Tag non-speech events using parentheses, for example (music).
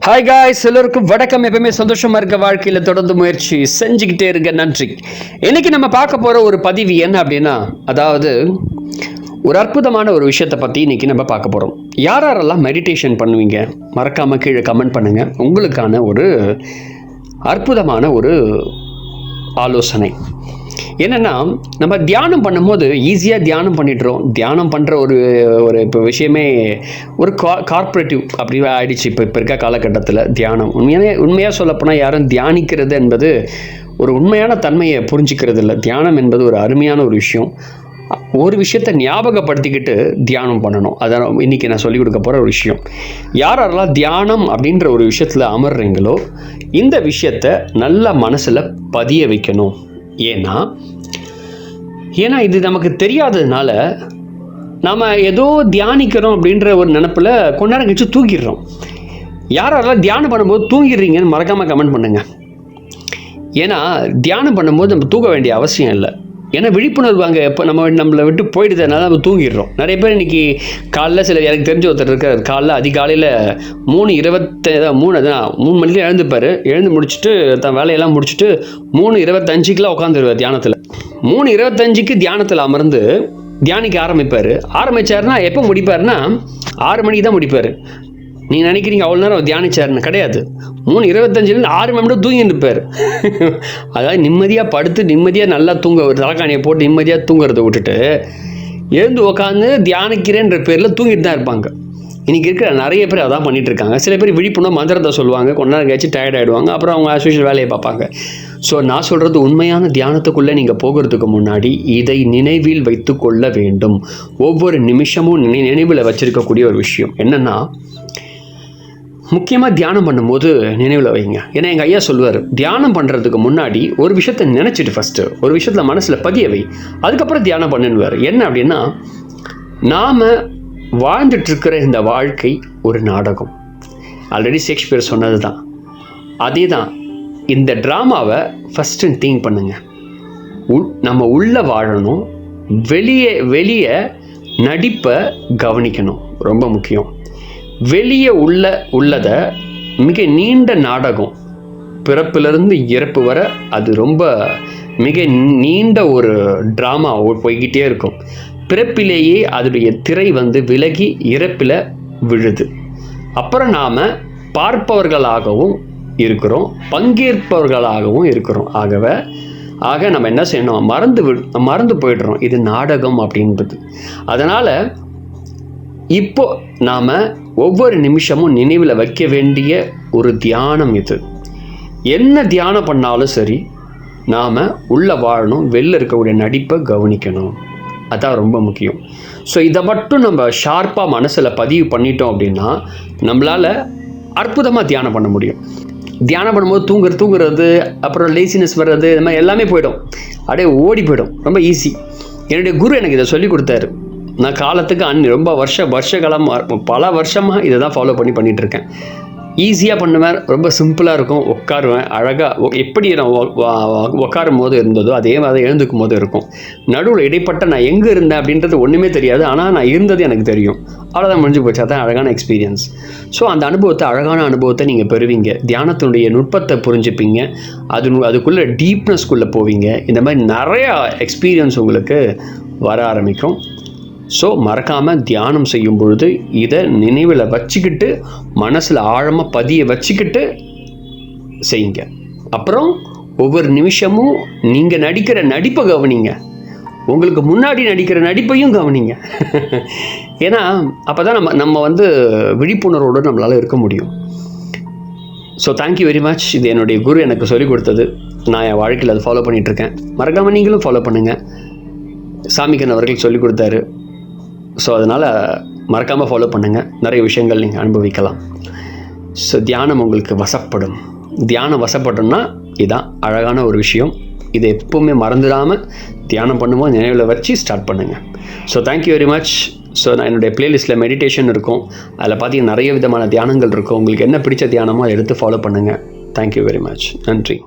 Hi guys எல்லோருக்கும் வணக்கம். எப்பவுமே சந்தோஷமாக இருக்க வாழ்க்கையில் தொடர்ந்து முயற்சி செஞ்சுக்கிட்டே இருங்க. நன்றி. இன்னைக்கு நம்ம பார்க்க போகிற ஒரு பதிவு என்ன அப்படின்னா அதாவது ஒரு அற்புதமான ஒரு விஷயத்தை பற்றி இன்னைக்கு நம்ம பார்க்க போகிறோம் யார் யாரெல்லாம் மெடிடேஷன் பண்ணுவீங்க? மறக்காமல் கீழே கமெண்ட் பண்ணுங்கள் உங்களுக்கான ஒரு அற்புதமான ஒரு ஆலோசனை. என்னென்னா நம்ம தியானம் பண்ணும்போது ஈஸியாக தியானம் பண்ணிடுறோம் தியானம் பண்ணுற ஒரு ஒரு இப்போ விஷயமே ஒரு கா கார்ப்பரேட்டிவ் அப்படி ஆயிடுச்சு. இப்போ இப்போ இருக்க காலகட்டத்தில் தியானம். உண்மையான உண்மையாக சொல்லப்போனால் யாரும் தியானிக்கிறது என்பது ஒரு உண்மையான தன்மையை புரிஞ்சிக்கிறது இல்லை தியானம் என்பது ஒரு அருமையான ஒரு விஷயம். ஒரு விஷயத்தை ஞாபகப்படுத்திக்கிட்டு தியானம் பண்ணணும். அதான் இன்றைக்கி நான் சொல்லிக் கொடுக்க போகிற ஒரு விஷயம். யார் யாரெல்லாம் தியானம் அப்படின்ற ஒரு விஷயத்தில் அமர்றீங்களோ இந்த விஷயத்தை நல்ல மனசில் பதிய வைக்கணும். ஏன்னா ஏன்னா இது நமக்கு தெரியாததுனால நாம் ஏதோ தியானிக்கிறோம் அப்படின்ற ஒரு நினப்பில் கொஞ்ச நேரம் கழிச்சு தூங்கிடுறோம். யாரெல்லாம் தியானம் பண்ணும்போது தூங்கிடுறீங்கன்னு மறக்காமல் கமெண்ட் பண்ணுங்கள் ஏன்னா தியானம் பண்ணும்போது நம்ம தூங்க வேண்டிய அவசியம் இல்லை. ஏன்னா விழிப்புணர்வு அங்கே எப்போ நம்ம நம்மளை விட்டு போயிடுதுனால நம்ம தூங்கிடுறோம். நிறைய பேர் இன்றைக்கி காலைல சில எனக்கு தெரிஞ்ச ஒருத்தர் இருக்கார். காலைல அதிகாலையில் மூணு இருபத்தி மூணு அதான் மூணு மணிக்கு எழுந்துப்பார். எழுந்து முடிச்சுட்டு தன் வேலையெல்லாம் முடிச்சுட்டு மூணு இருபத்தஞ்சுக்கெலாம் உட்காந்துருவார் தியானத்தில். மூணு இருபத்தஞ்சுக்கு தியானத்தில் அமர்ந்து தியானிக்க ஆரம்பிப்பார். ஆரம்பித்தாருன்னா எப்போ முடிப்பாருன்னா ஆறு மணிக்கு தான் முடிப்பார். நீங்கள் நினைக்கிறீங்க அவ்வளோ நேரம் தியானிச்சாருன்னு? கிடையாது. மூணு இருபத்தஞ்சுலேருந்து ஆறு மணி நேரம் தூங்கிட்டு இருப்பார் அதாவது நிம்மதியாக படுத்து நிம்மதியாக நல்லா தூங்க ஒரு தலைக்காணியை போட்டு நிம்மதியாக தூங்குறத விட்டுட்டு எழுந்து உட்காந்து தியானிக்கிறேன்ற பேரில் தூங்கிட்டு தான் இருப்பாங்க. இன்றைக்கி இருக்கிற நிறைய பேர் அதான் பண்ணிகிட்டு இருக்காங்க. சில பேர் விழிப்புணர்வு மந்திரத்தை சொல்லுவாங்க. கொஞ்ச நேரம் கழிச்சு டயர்ட் ஆகிடுவாங்க அப்புறம் அவங்க அசோஷியல் வேலையை பார்ப்பாங்க. ஸோ நான் சொல்கிறது உண்மையான தியானத்துக்குள்ளே நீங்கள் போகிறதுக்கு முன்னாடி இதை நினைவில் வைத்து கொள்ள வேண்டும். ஒவ்வொரு நிமிஷமும் நினைவில் வச்சுருக்கக்கூடிய ஒரு விஷயம் என்னென்னா முக்கியமாக தியானம் பண்ணும்போது நினைவில் வைங்க. ஏன்னா எங்கள் ஐயா சொல்லுவார் தியானம் பண்ணுறதுக்கு முன்னாடி ஒரு விஷயத்தை நினச்சிட்டு ஃபஸ்ட்டு ஒரு விஷயத்தில் மனசில் பதிய வை. அதுக்கப்புறம் தியானம் பண்ணுன்னுவார். என்ன அப்படின்னா நாம் வாழ்ந்துட்டுருக்கிற இந்த வாழ்க்கை ஒரு நாடகம். ஆல்ரெடி ஷேக்ஸ்பியர் சொன்னது தான் அதே தான் இந்த ட்ராமாவை ஃபஸ்ட்டு திங்க் பண்ணுங்கள் உள் நம்ம உள்ளே வாழணும் வெளியே வெளியே நடிப்பை கவனிக்கணும். ரொம்ப முக்கியம். வெளியே உள்ள உள்ளதை மிக நீண்ட நாடகம். பிறப்பிலிருந்து இறப்பு வர அது ரொம்ப மிக நீண்ட ஒரு ட்ராமா போய்கிட்டே இருக்கும். பிறப்பிலேயே அதனுடைய திரை வந்து விலகி இறப்பில் விழுது. அப்புறம் நாம் பார்ப்பவர்களாகவும் இருக்கிறோம் பங்கேற்பவர்களாகவும் இருக்கிறோம். ஆகவே ஆக நம்ம என்ன செய்யணும்? மறந்து வி மறந்து போயிடுறோம். இது நாடகம் அப்படின்றது. அதனால் இப்போ நாம் ஒவ்வொரு நிமிஷமும் நினைவில் வைக்க வேண்டிய ஒரு தியானம் இது. என்ன தியானம் பண்ணாலும் சரி நாம் உள்ளே வாழணும் வெளில இருக்கக்கூடிய நடிப்பை கவனிக்கணும். அதான் ரொம்ப முக்கியம். ஸோ இதை மட்டும் நம்ம ஷார்ப்பாக மனசில் பதிவு பண்ணிட்டோம் அப்படின்னா நம்மளால் அற்புதமாக தியானம் பண்ண முடியும். தியானம் பண்ணும்போது தூங்குறது தூங்குறது அப்புறம் லேசினஸ் வர்றது இது மாதிரி எல்லாமே போயிடும். அப்படியே ஓடி போயிடும். ரொம்ப ஈஸி என்னுடைய குரு எனக்கு இதை சொல்லி கொடுத்தாரு. நான் காலத்துக்கு அன் ரொம்ப வருஷ வருஷ காலமாக பல வருஷமாக இதை தான் ஃபாலோ பண்ணி பண்ணிகிட்ருக்கேன் ஈஸியாக பண்ணுவேன் ரொம்ப சிம்பிளாக இருக்கும் உட்காருவேன் அழகாக எப்படி நான் உட்காரும் போது இருந்ததோ அதே மாதிரி எழுந்துக்கும் போது இருக்கும். நடுவில் இடைப்பட்ட நான் எங்கே இருந்தேன் அப்படின்றது ஒன்றுமே தெரியாது ஆனால் நான் இருந்தது எனக்கு தெரியும். அவ்வளோதான் முடிஞ்சு போச்சு அதான் அழகான எக்ஸ்பீரியன்ஸ் ஸோ அந்த அனுபவத்தை அழகான அனுபவத்தை நீங்கள் பெறுவீங்க. தியானத்தினுடைய நுட்பத்தை புரிஞ்சுப்பீங்க. அது அதுக்குள்ளே டீப்னஸ்குள்ளே போவீங்க. இந்த மாதிரி நிறையா எக்ஸ்பீரியன்ஸ் உங்களுக்கு வர ஆரம்பிக்கும். ஸோ மறக்காமல் தியானம் செய்யும் பொழுது இதை நினைவில் வச்சுக்கிட்டு மனசில் ஆழமாக பதிய வச்சுக்கிட்டு செய்யுங்க. அப்புறம் ஒவ்வொரு நிமிஷமும் நீங்கள் நடிக்கிற நடிப்பை கவனிங்க. உங்களுக்கு முன்னாடி நடிக்கிற நடிப்பையும் கவனிங்க. (laughs) ஏன்னா அப்போ தான் நம்ம நம்ம வந்து விழிப்புணர்வோடு நம்மளால் இருக்க முடியும். ஸோ தேங்க்யூ வெரி மச் இது என்னுடைய குரு எனக்கு சொல்லிக் கொடுத்தது. நான் என் வாழ்க்கையில் அதை ஃபாலோ பண்ணிகிட்ருக்கேன் மறக்காமல் நீங்களும் ஃபாலோ பண்ணுங்கள் சாமிக்கன் அவர்கள் சொல்லிக் கொடுத்தாரு. ஸோ அதனால் மறக்காமல் ஃபாலோ பண்ணுங்கள் நிறைய விஷயங்கள் நீங்கள் அனுபவிக்கலாம். ஸோ தியானம் உங்களுக்கு வசப்படும். தியானம் வசப்படும்னா இதுதான் அழகான ஒரு விஷயம். இதை எப்போவுமே மறந்துடாமல் தியானம் பண்ணும்போது நினைவில் வச்சு ஸ்டார்ட் பண்ணுங்கள் so thank you very much so நான் என்னுடைய ப்ளேலிஸ்ட்டில் மெடிடேஷன் இருக்கும். அதில் பார்த்தீங்கன்னா நிறைய விதமான தியானங்கள் இருக்கும். உங்களுக்கு என்ன பிடிச்ச தியானமோ அதை எடுத்து ஃபாலோ பண்ணுங்கள் தேங்க்யூ வெரி மச் நன்றி.